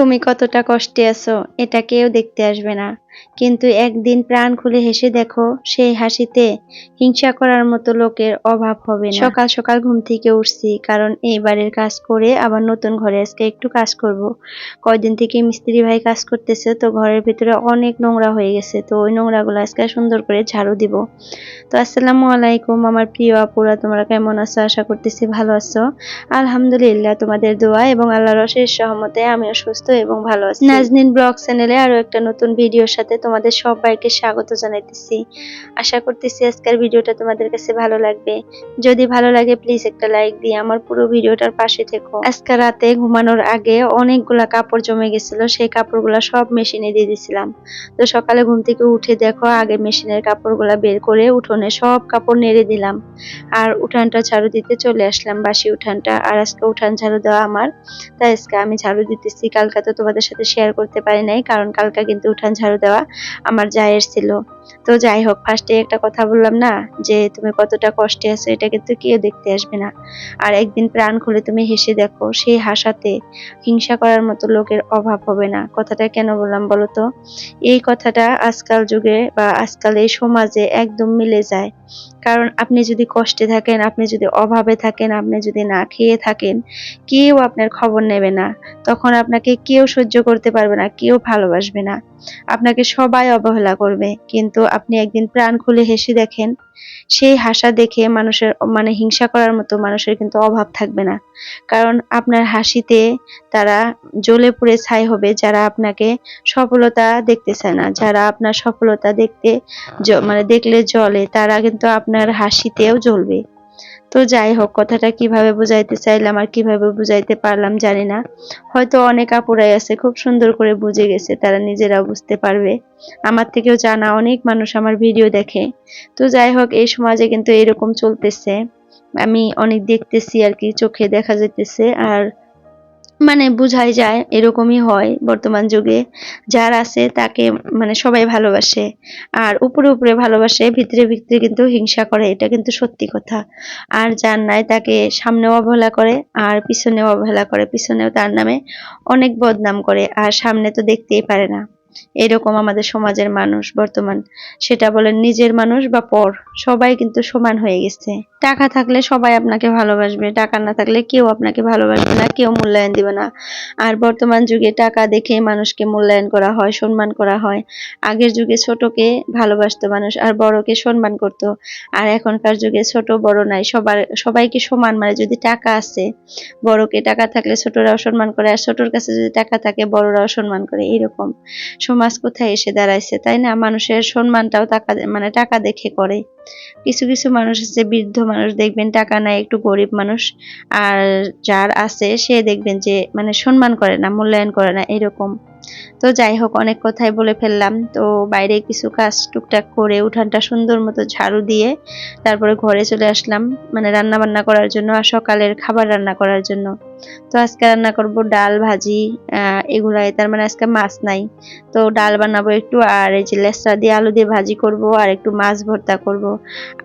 তুমি কতটা কষ্টে আছো এটা কেউ দেখতে আসবে না। কিন্তু একদিন প্রাণ খুলে হেসে দেখো, সেই হাসিতে হিংসা করার মতো লোকের অভাব হবে না। সকাল সকাল ঘুম থেকে উঠছি, কারণ এই বাড়ির কাজ করে আবার নতুন ঘরে আজকে একটু কাজ করব। কয়দিন থেকে মিস্ত্রি ভাই কাজ করতেছে, তো ঘরের ভিতরে অনেক নোংরা হয়ে গেছে, তো ওই নোংরাগুলো আজকে সুন্দর করে ঝাড়ু দিব। তো আসসালামু আলাইকুম আমার প্রিয় আপুরা, তোমরা কেমন আছো? আশা করতেছি ভালো আছো। আলহামদুলিল্লাহ, তোমাদের দোয়া এবং আল্লাহর অশেষ সহমতে আমিও সুস্থ এবং ভালো আছি। নাজনিন ব্লগ চ্যানেলে আরও একটা নতুন ভিডিওর সাথে তোমাদের সবাইকে স্বাগত জানাইতেছি। আশা করতেছি আজকের ভিডিওটা তোমাদের কাছে ভালো লাগবে। যদি ভালো লাগে প্লিজ একটা লাইক দিয়ে আমার পুরো ভিডিওটার পাশে থেকো। আজকে রাতে ঘুমানোর আগে অনেকগুলা কাপড় জমে গেছিল, সেই কাপড়গুলা সব মেশিনে দিয়ে দিছিলাম। তো সকালে ঘুম থেকে উঠে দেখো, আগে মেশিনের কাপড়গুলা বের করে উঠোনে সব কাপড় নেড়ে দিলাম। আর উঠানটা ঝাড়ু দিতে চলে আসলাম বাসি উঠানটা। আর আজকে উঠান ঝাড়ু দেওয়া আমার। তাই আজকে আমি ঝাড়ু দিতেছি। কালকা তো তোমাদের সাথে শেয়ার করতে পারি নাই, কারণ কালকা কিন্তু উঠান ঝাড়ু দেওয়া আমার জায়ের ছিল। তো যাই হোক ফার্স্টে একটা কথা বললাম না, যে তুমি কতটা কষ্টে আছো, এটা কিন্তু কেউ দেখতে আসবে না। আর একদিন প্রাণ খুলে তুমি হেসে দেখো, সেই হাসাতে হিংসা করার মতো লোকের অভাব হবে না। কথাটা কেন বললাম বলো তো? এই কথাটা আজকাল যুগে বা আজকাল এই সমাজে একদম মিলে যায়। কারণ আপনি যদি কষ্টে থাকেন, আপনি যদি অভাবে থাকেন, আপনি যদি না খেয়ে থাকেন, কেউ আপনার খবর নেবে না। তখন আপনাকে কেউ সহ্য করতে পারবে না, কেউ ভালোবাসবে না। আপনাকে সবাই অবহেলা করবে। কিন্তু আপনি একদিন প্রাণ খুলে হেসে দেখেন। সেই হাসা দেখে মানুষের মানে হিংসা করার মতো মানুষের কিন্তু অভাব থাকবে না। কারণ আপনার হাসিতে তারা জ্বলে পুড়ে ছাই হবে, যারা আপনাকে সফলতা দেখতে চায় না। যারা আপনার সফলতা দেখতে মানে দেখলে জ্বলে, তারা কিন্তু আপনার হাসিতেও জ্বলবে। তো যাই হোক, কথাটা কীভাবে বুঝাইতে চাইলাম আর কীভাবে বুঝাইতে পারলাম জানি না। হয়তো অনেক আপুরাই আছে, খুব সুন্দর করে বুঝে গেছে, তারা নিজেরা বুঝতে পারবে। আমার থেকেও জানা অনেক মানুষ আমার ভিডিও দেখে। তো যাই হোক, এই সমাজে কিন্তু এরকম চলতেছে। আমি অনেক দেখতেছি আর কি, চোখে দেখা যাইতেছে। আর মানে বুঝাই যায়, এরকমই হয় বর্তমান যুগে। যার আছে তাকে মানে সবাই ভালোবাসে। আর উপরে উপরে ভালোবাসে, ভিতরে ভিতরে কিন্তু হিংসা করে, এটা কিন্তু সত্যি কথা। আর যার নাই তাকে সামনেও অবহেলা করে, আর পিছনেও অবহেলা করে। পিছনেও তার নামে অনেক বদনাম করে, আর সামনে তো দেখতেই পারে না। এরকম আমাদের সমাজের মানুষ বর্তমান। সেটা বলেন নিজের মানুষ বা পর, সবাই কিন্তু সমান হয়ে গেছে। টাকা থাকলে সবাই আপনাকে ভালোবাসবে, টাকা না থাকলে কেউ আপনাকে ভালোবাসবে না, কেউ মূল্যায়ন দিবে না। আর বর্তমান যুগে টাকা দেখে মানুষকে মূল্যায়ন করা হয়, সম্মান করা হয়। আগের যুগে ছোটকে ভালোবাসতো মানুষ, আর বড়কে সম্মান করত। আর এখনকার যুগে ছোট বড় নাই, সবার, সবাইকে সমান। মানে যদি টাকা আছে, বড়কে টাকা থাকলে ছোটরাও সম্মান করে, আর ছোটর কাছে যদি টাকা থাকে, বড়রাও সম্মান করে, এরকম। সমাজ কোথায় এসে দাঁড়াইছে, তাই না? মানুষের সম্মানটাও টাকা মানে টাকা দেখে করে। কিছু কিছু মানুষ আছে, বৃদ্ধ মানুষ, দেখবেন টাকা নাই, একটু গরিব মানুষ। আর যার আছে, সে দেখবেন যে মানে সম্মান করে না, মূল্যায়ন করে না, এরকম। তো যাই হোক, অনেক কথাই বলে ফেললাম। তো বাইরে কিছু কাজ টুকটাক করে উঠানটা সুন্দর মতো ঝাড়ু দিয়ে তারপরে ঘরে চলে আসলাম। মানে রান্না বান্না করার জন্য আর সকালের খাবার রান্না করার জন্য। তো আজকে রান্না করব ডাল ভাজি এগুলাই। তার মানে আজকে মাছ নাই। তো ডাল বানাবো একটু, আর এই যে লেসরা দিয়ে আলু দিয়ে ভাজি করব, আর একটু মাছ ভর্তা করব।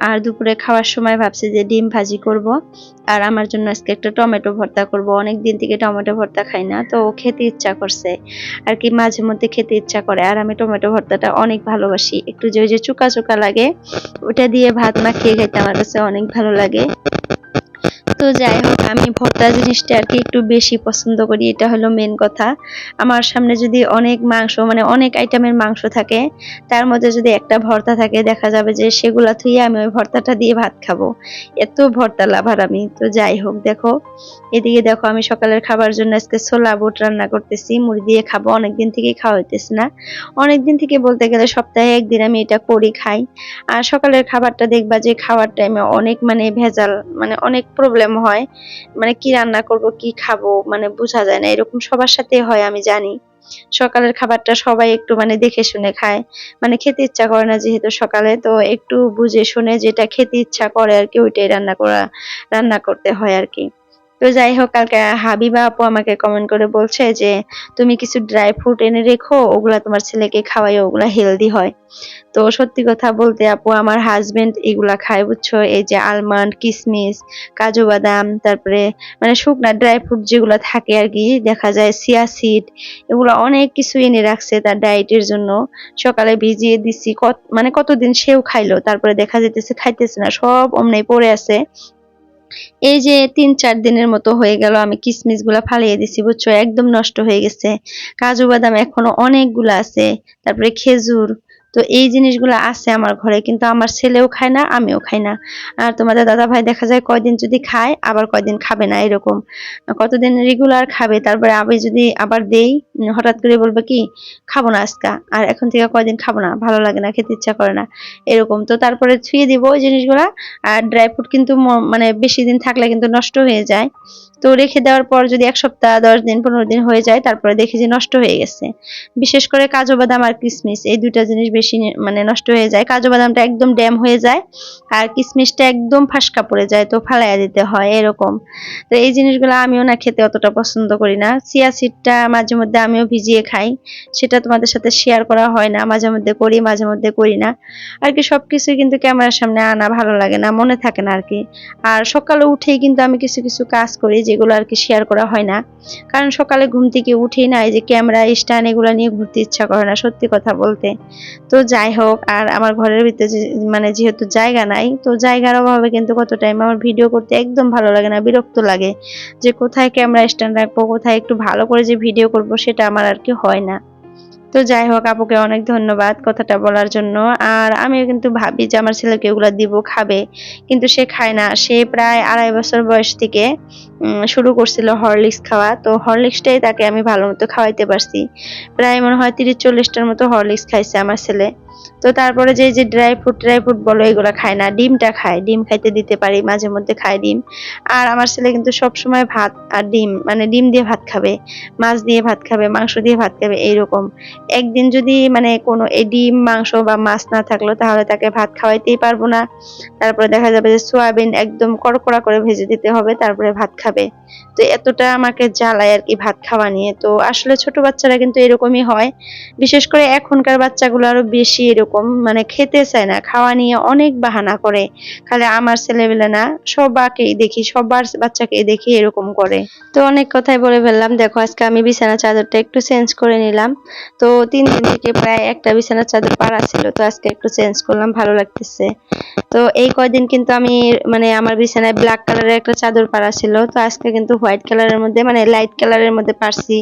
আর দুপুরে খাওয়ার সময় ভাবছি যে ডিম ভাজি করব। আর আমার জন্য আজকে একটা টমেটো ভর্তা করব। অনেক দিন থেকে টমেটো ভর্তা খাই না, তো খেতে ইচ্ছা করছে। আর কি মাঝে মধ্যে খেতে ইচ্ছা করে। আর আমি টমেটো ভর্তাটা অনেক ভালোবাসি। একটু যে ওই যে চুকা চুকা লাগে, ওটা দিয়ে ভাত মাখিয়ে খেতে আমার কাছে অনেক ভালো লাগে। তো যাই হোক, আমি ভর্তা জিনিসটা আর কি একটু বেশি পছন্দ করি, এটা হলো মেন কথা। আমার সামনে যদি অনেক মাংস মানে অনেক আইটেমের মাংস থাকে, তার মধ্যে যদি একটা ভর্তা থাকে, দেখা যাবে যে সেগুলা থুয়ে আমি ওই ভর্তাটা দিয়ে ভাত খাব। এত ভর্তা লাভার আমি। তো যাই হোক, দেখো, এদিকে দেখো, আমি সকালের খাবার জন্য আজকে ছোলা, বুট রান্না করতেছি, মুড়ি দিয়ে খাব, অনেকদিন থেকে খাওয়া হইতেছে না। অনেকদিন থেকে বলতে গেলে সপ্তাহে একদিন আমি এটা করি, খাই। আর সকালের খাবারটা দেখবা যে খাওয়ার টাইমে অনেক মানে ভেজাল মানে অনেক প্রবলেম হয় মানে কি রান্না করব, কি খাব মানে বোঝা যায় না, এরকম সবার সাথে হয় আমি জানি। সকালের খাবারটা সবাই একটু মানে দেখে শুনে খায় মানে খেতে ইচ্ছা করে না যেহেতু সকালে, তো একটু বুঝে শুনে যেটা খেতে ইচ্ছা করে আর কি, ওইটাই রান্না করা, রান্না করতে হয় আর কি। তো যাই হোক, কালকে হাবিবা আপু আমাকে কমেন্ট করে বলছে যে, তুমি কিছু ড্রাই ফ্রুট এনে রেখো, ওগুলা তোমার ছেলেকে খাওয়াই, ওগুলা হেলদি হয়। তো সত্যি কথা বলতে আপু, আমার হাজবেন্ড এগুলা খায়, বুঝছ? এই যে আলমন্ড কিসমিস, কাজু বাদাম, তারপরে মানে শুকনা ড্রাই ফ্রুট যেগুলো থাকে আর কি, দেখা যায় সিয়া সিড এগুলো অনেক কিছু এনে রাখছে তার ডায়েটের জন্য। সকালে ভিজিয়ে দিছি, কত মানে কতদিন সেও খাইলো, তারপরে দেখা যেতেছে খাইতেছে না, সব অমনি পড়ে আছে। এই যে তিন চার দিনের মতো হয়ে গেল, আমি কিসমিসগুলা ফালিয়ে দিছি, বুঝছ? একদম নষ্ট হয়ে গেছে। কাজু বাদাম এখনও অনেকগুলো আছে। তারপরে খেজুর তো এই জিনিসগুলো আছে আমার ঘরে, কিন্তু আমার ছেলেও খায় না, আমিও খাই না। আর তোমাদের দাদা ভাই দেখা যায় কয়দিন যদি খায়, আবার কয়দিন খাবে না এরকম। কতদিন রেগুলার খাবে, তারপরে আমি যদি আবার দেই, হঠাৎ করে বলবে কি, খাব না আজকা, আর এখন থেকে কয়দিন খাব না, ভালো লাগে না, খেতে ইচ্ছা করে না। এরকম। তো তারপরে ছুঁয়ে দিব ওই জিনিসগুলা, আর ড্রাই ফ্রুট কিন্তু মানে বেশি দিন থাকলে কিন্তু নষ্ট হয়ে যায়। তো রেখে দেওয়ার পর যদি এক সপ্তাহ, দশ দিন, পনেরো দিন হয়ে যায়, তারপরে দেখি যে নষ্ট হয়ে গেছে। বিশেষ করে কাজু বাদাম আর কিশমিশ এই দুইটা জিনিস বেশি নি- মানে নষ্ট হয়ে যায়। কাজু বাদামটা একদম ড্যাম হয়ে যায় আর কিশমিশটা একদম ফাঁসকা পড়ে যায় তো ফালাইয়া দিতে হয় এরকম। তো এই জিনিসগুলো আমিও না খেতে অতটা পছন্দ করি না। চিয়া সিডটা মাঝে মধ্যে আমিও ভিজিয়ে খাই, সেটা তোমাদের সাথে শেয়ার করা হয় না। মাঝে মধ্যে করি, মাঝে মধ্যে করি না। আর কি সবকিছুই কিন্তু ক্যামেরার সামনে আনা ভালো লাগে না, মনে থাকে না আর কি। আর সকালে উঠেই কিন্তু আমি কিছু কিছু কাজ করি যেগুলো আর কি শেয়ার করা হয় না। কারণ সকালে ঘুম থেকে উঠেই না এই যে ক্যামেরা, স্ট্যান্ড এগুলো নিয়ে ঘুরতে ইচ্ছা করে না, সত্যি কথা বলতে। তো যাই হোক, আর আমার ঘরের ভিতরে মানে যেহেতু জায়গা নাই, তো জায়গার অভাবে কিন্তু কত টাইম আমার ভিডিও করতে একদম ভালো লাগে না, বিরক্ত লাগে। যে কোথায় ক্যামেরা স্ট্যান্ড রাখব, কোথায় একটু ভালো করে যে ভিডিও করব, সেটা আমার আর কি হয় না। তো যাই হোক, আপুকে অনেক ধন্যবাদ কথাটা বলার জন্য। আর আমিও কিন্তু ভাবি যে আমার ছেলেকে এগুলা দিব, খাবে। কিন্তু সে খায় না। সে প্রায় আড়াই বছর বয়স থেকে শুরু করছিল হরলিক্স খাওয়া। তো হরলিক্সটাই তাকে আমি ভালো মতো খাওয়াইতে পারছি। প্রায় মনে হয় তিরিশ চল্লিশটার মতো হরলিক্স খাইছে আমার ছেলে। তো তারপরে যে যে ড্রাই ফ্রুট ড্রাই ফ্রুট বলো, এগুলো খায় না। ডিমটা খায়। ডিম খাইতে দিতে পারি, মাঝে মধ্যে খায় ডিম। আর আমার ছেলে কিন্তু সব সময় ভাত আর ডিম মানে ডিম দিয়ে ভাত খাবে, মাছ দিয়ে ভাত খাবে, মাংস দিয়ে ভাত খাবে, এইরকম। একদিন যদি মানে কোনো ডিম, মাংস বা মাছ না থাকল, তাহলে তাকে ভাত খাওয়াইতেই পারব না। তারপরে দেখা যাবে যে সোয়াবিন একদম কড়কড়া করে ভেজে দিতে হবে, তারপরে ভাত খাবে। তো এতটা আমাকে জ্বালায় আর কি ভাত খাওয়া নিয়ে। তো আসলে ছোট বাচ্চারা কিন্তু এরকমই হয়। বিশেষ করে এখনকার বাচ্চাগুলো আরও বেশি এরকম মানে খেতে চায় না, খাওয়া নিয়ে অনেক বাহানা করে। খালি আমার ছেলেবেলা না, সবাকেই দেখি, সবার বাচ্চাকে দেখি এরকম করে। তো অনেক কথাই বলে ফেললাম। দেখো, আজকে আমি বিছানা চাদরটা একটু চেঞ্জ করে নিলাম। তো তিন দিন থেকে প্রায় একটা বিছানার চাদর পাড়া ছিল, তো আজকে একটু চেঞ্জ করলাম, ভালো লাগতেছে। তো এই কয়দিন কিন্তু আমি মানে আমার বিছানায় ব্ল্যাক কালারের একটা চাদর পাড়া ছিল, তো আজকে কিন্তু হোয়াইট কালারের মধ্যে মানে লাইট কালারের মধ্যে পারছি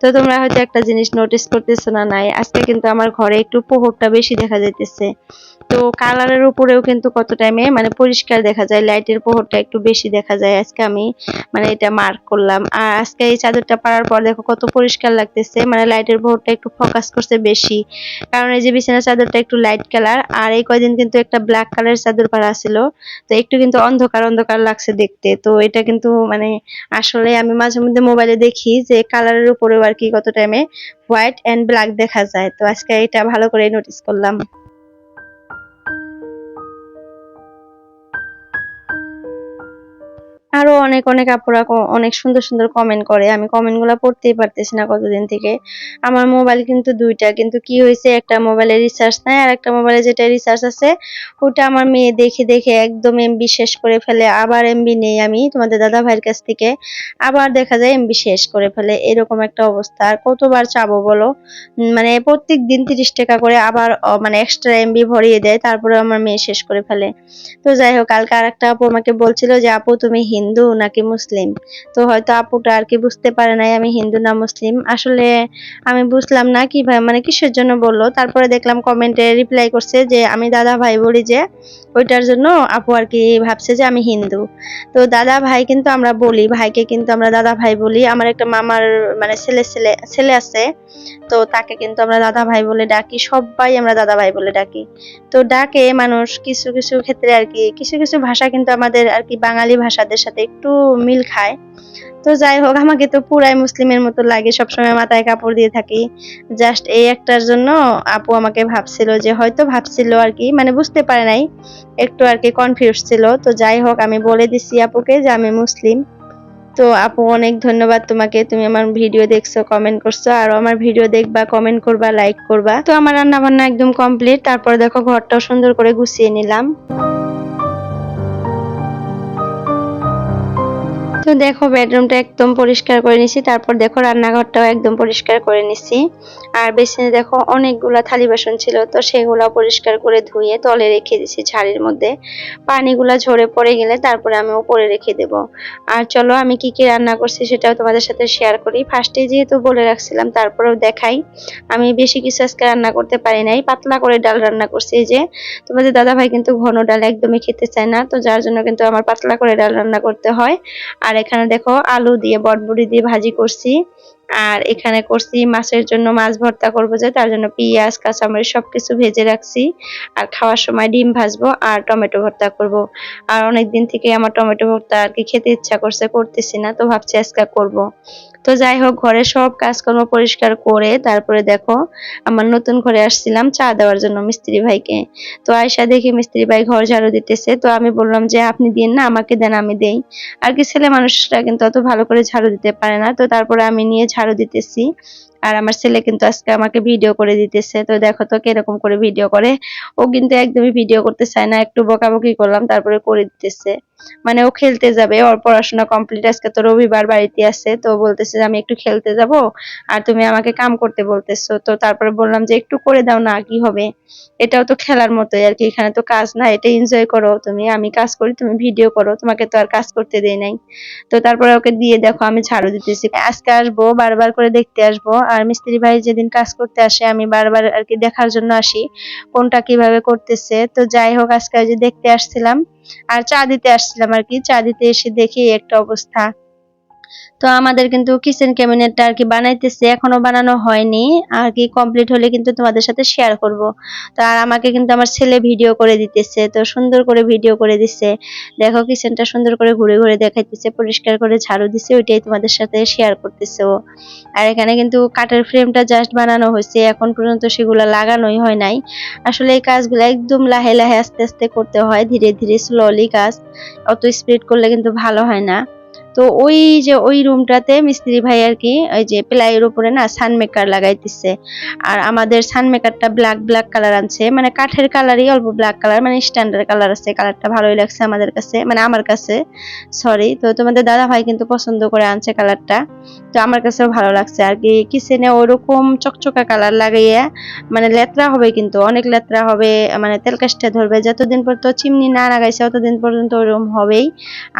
তো তোমরা হয়তো একটা জিনিস নোটিস করতেছো না নাই, আজকে কিন্তু আমার ঘরে একটু প্রহরটা বেশি দেখা যাইতেছে। তো কালারের উপরেও কিন্তু কত টাইমে মানে পরিষ্কার দেখা যায় লাইটের প্রহরটা একটু বেশি দেখা যায় আজকে আমি মানে এটা মার্ক করলাম। আর আজকে এই চাদরটা পাড়ার পর দেখো কত পরিষ্কার লাগতেছে মানে লাইটের প্রহরটা একটু ফোকাস করছে বেশি। কারণ এই যে বিছানার চাদরটা একটু লাইট কালার আর এই কয়দিন কিন্তু একটা ব্ল্যাক কালার চাদর পাড়া ছিল তো একটু কিন্তু অন্ধকার অন্ধকার লাগছে দেখতে। তো এটা কিন্তু মানে আসলে আমি মাঝে মধ্যে মোবাইলে দেখি যে কালারের উপরেও আর কি কত টাইমে হোয়াইট এন্ড ব্ল্যাক দেখা যায়। তো আজকে এটা ভালো করে নোটিস করলাম। আরও অনেক অনেক আপুরা অনেক সুন্দর সুন্দর কমেন্ট করে। আমি কমেন্টগুলা পড়তেই পারতেছি না কতদিন থেকে। আমার মোবাইল কিন্তু দুইটা, কিন্তু কি হয়েছে, একটা মোবাইলে রিচার্জ নাই, আর একটা মোবাইলে যেটা রিচার্জ আছে, ওটা আমার মেয়ে দেখে দেখে একদম এমবি শেষ করে ফেলে। আবার এমবি নেই আমি, তোমাদের দাদা ভাইয়ের কাছ থেকে। আবার দেখা যায় এমবি শেষ করে ফেলে। এরকম একটা অবস্থা। আর কতবার চাবো বলো? মানে প্রত্যেক দিন তিরিশ টাকা করে আবার মানে এক্সট্রা এমবি ভরিয়ে দেয় তারপরে আমার মেয়ে শেষ করে ফেলে। তো যাই হোক, কালকে আরেকটা আপু আমাকে বলছিল যে, আপু, তুমি হিন্দু নাকি মুসলিম? তো হয়তো আপুটা আর কি বুঝতে পারে নাই আমি হিন্দু না মুসলিম। আসলে আমি বুঝলাম না কি ভাই- মানে কিসের জন্য বলল? তারপরে দেখলাম কমেন্টে রিপ্লাই করছে যে, আমি দাদা ভাই বলি যে, ওইটার জন্য আপু আর কি ভাবছে যে আমি হিন্দু। তো দাদা ভাই কিন্তু আমরা বলি, ভাইকে কিন্তু আমরা দাদা ভাই বলি। আমার একটা মামার মানে ছেলে ছেলে ছেলে আছে, তো তাকে কিন্তু আমরা দাদা ভাই বলে ডাকি। সবাই আমরা দাদা ভাই বলে ডাকি। তো ডাকে মানুষ কিছু কিছু ক্ষেত্রে আর কি, কিছু কিছু ভাষা কিন্তু আমাদের আর কি বাঙালি ভাষাদের সাথে একটু মিল খায়। তো যাই হোক, আমাকে তো পুরাই মুসলিমের মতো লাগে, সবসময় মাথায় কাপড় দিয়ে থাকি। জাস্ট এই একটার জন্য আপু আমাকে ভাবছিল যে হয়তো ভাবছিল আর কি মানে বুঝতে পারে নাই, একটু আর কি কনফিউজ ছিল। তো যাই হোক, আমি বলে দিছি আপুকে যে আমি মুসলিম। তো আপু অনেক ধন্যবাদ তোমাকে, তুমি আমার ভিডিও দেখছ কমেন্ট করছ, আর আমার ভিডিও দেখবা কমেন্ট করবা লাইক করবা। তো আমার রান্না বান্না একদম কমপ্লিট তারপর দেখো ঘরটাও সুন্দর করে গুছিয়ে নিলাম। তো দেখো বেডরুমটা একদম পরিষ্কার করে নিছি। তারপর দেখো, রান্নাঘরটাও একদম পরিষ্কার করে নিছি। আর বেসিনে দেখো, অনেকগুলা থালি বাসন ছিল, তো সেগুলো পরিষ্কার করে ধুয়ে তলে রেখে দিছি ঝাড়ির মধ্যে। পানিগুলা ঝরে পড়ে গেলে তারপরে আমি উপরে রেখে দেব। আর চলো, আমি কি কি রান্না করছি সেটাও তোমাদের সাথে শেয়ার করি। ফার্স্টে যেহেতু বলে রাখছিলাম, তারপরেও দেখাই। আমি বেশি কিছু আজকে রান্না করতে পারি নাই, পাতলা করে ডাল রান্না করছি যে। তোমাদের দাদা ভাই কিন্তু ঘন ডাল একদমই খেতে চায় না, তো যার জন্য কিন্তু আমার পাতলা করে ডাল রান্না করতে হয়। আর এখানে দেখো আলু দিয়ে বটবড়ি দিয়ে ভাজি করছি। আর এখানে করছি মাছের জন্য মাছ ভর্তা করব যে, তার জন্য পেঁয়াজ, কাঁচামরিচ সবকিছু ভেজে রাখছি। আর খাওয়ার সময় ডিম ভাজবো আর টমেটো ভর্তা করব। আর অনেক দিন থেকে আমার টমেটো ভর্তা আর কি খেতে ইচ্ছা করছে, করতেছি না, তো ভাবছি আজকে করব। তো যাই হোক, ঘরে সব কাজকর্ম পরিষ্কার করে তারপরে দেখো, আমার নতুন ঘরে আসছিলাম চা দেওয়ার জন্য মিস্ত্রি ভাইকে। তো আয়সা দেখি মিস্ত্রি ভাই ঘর ঝাড়ু দিতেছে, তো আমি বললাম যে, আপনি দিন না, আমাকে দেন, আমি দেই। আর কি ছেলে মানুষরা কিন্তু অত ভালো করে ঝাড়ু দিতে পারে না, তো তারপরে আমি নিয়ে ঝাড়ু দিতেছি। আর আমার ছেলে কিন্তু আজকে আমাকে ভিডিও করে দিতেছে। তো দেখো তো কীরকম করে ভিডিও করে। ও কিন্তু একদমই ভিডিও করতে চায় না, একটু বকাবকি করলাম, তারপরে করে দিতেছে। মানে ও খেলতে যাবে, ওর পড়াশোনা কমপ্লিট আজকে তো রবিবার বাড়িতে আছে, তো বলতেছে যে আমি একটু খেলতে যাব, আর তুমি আমাকে কাম করতে বলতেছো। তো তারপরে বললাম যে একটু করে দাও না, কি হবে? এটাও তো খেলার মতোই আর কি, এখানে তো কাজ না এটা এনজয় করো তুমি, আমি কাজ করি, তুমি ভিডিও করো, তোমাকে তো আর কাজ করতে দেই নাই। তো তারপরে ওকে দিয়ে দেখো, আমি ঝাড়ু দিতেছি। আজকে আসব, বারবার করে দেখতে আসব আর মিস্ত্রি ভাই যেদিন কাজ করতে আসে, আমি বারবার আর কি দেখার জন্য আসি, কোনটা কীভাবে করতেছে। তো যাই হোক, আজকে যে দেখতে আসছিলাম, আর চা দিতে আসছিলাম আর কি। চা দিতে এসে দেখি একটা অবস্থা। তো আমাদের কিন্তু কিচেন ক্যাবিনেটটা আর কি বানাইতেছে, এখনও বানানো হয়নি। আর কি কমপ্লিট হলে কিন্তু তোমাদের সাথে শেয়ার করব। তো আর আমাকে কিন্তু আমার ছেলে ভিডিও করে দিতেছে, তো সুন্দর করে ভিডিও করে দিছে। দেখো কিচেনটা সুন্দর করে ঘুরে ঘুরে দেখাইতেছে, পরিষ্কার করে ঝাড়ু দিছে, ওইটাই তোমাদের সাথে শেয়ার করতেছে ও। আর এখানে কিন্তু কাঠের ফ্রেমটা জাস্ট বানানো হয়েছে, এখন পর্যন্ত সেগুলো লাগানোই হয় নাই। আসলে এই কাজগুলো একদম লাহে লাহে আস্তে আস্তে করতে হয়, ধীরে ধীরে স্লোলি কাজ, অত স্পিড করলে কিন্তু ভালো হয় না। তো ওই যে ওই রুমটাতে মিস্ত্রি ভাই আর কি, ওই যে প্লাইয়ের উপরে না সানমেকার লাগাইতেছে। আর আমাদের সানমেকারটা ব্ল্যাক ব্ল্যাক কালার আনছে। মানে কাঠের কালারই অল্প ব্ল্যাক কালার মানে স্ট্যান্ডার্ড কালার আছে। কালারটা ভালোই লাগছে আমাদের কাছে মানে আমার কাছে সরি তো তোমাদের দাদা ভাই কিন্তু পছন্দ করে আনছে কালারটা তো আমার কাছেও ভালো লাগছে। আর কি কিচেনে ওরকম চকচকা কালার লাগাইয়া মানে লেত্রা হবে কিন্তু, অনেক লেত্রা হবে মানে তেল কাশটা ধরবে। যতদিন পর্যন্ত চিমনি না লাগাইছে ততদিন পর্যন্ত ওরকম হবেই।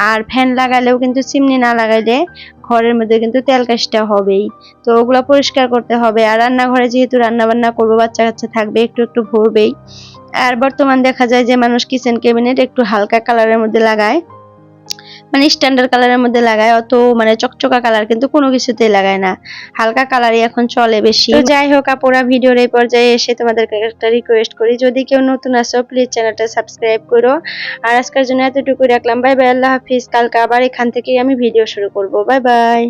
আর ফ্যান লাগালেও কিন্তু চিমনি না লাগাইলে ঘরের মধ্যে কিন্তু তেল কাশটা হবেই। তো ওগুলো পরিষ্কার করতে হবে। আর রান্নাঘরে যেহেতু রান্না বান্না করব বাচ্চা কাচ্চা থাকবে, একটু একটু ভরবেই। আর বর্তমান দেখা যায় যে মানুষ কিচেন ক্যাবিনেট একটু হালকা কালারের মধ্যে লাগায়। মানে স্ট্যান্ডার্ড কালারের মধ্যে লাগায়, অত মানে চকচকা কালার কিন্তু কোনো কিছুতেই লাগায় না। হালকা কালারই এখন চলে বেশি। তো যাই হোক, আপুরা ভিডিওর এই পর্যায়ে এসে তোমাদেরকে একটা রিকোয়েস্ট করি, যদি কেউ নতুন আসো প্লিজ চ্যানেলটা সাবস্ক্রাইব করো। আর আজকের জন্য এতটুকু রাখলাম। বাই বাই আল্লাহ হাফিজ। কালকে আবার এখান থেকেই আমি ভিডিও শুরু করব। Bye bye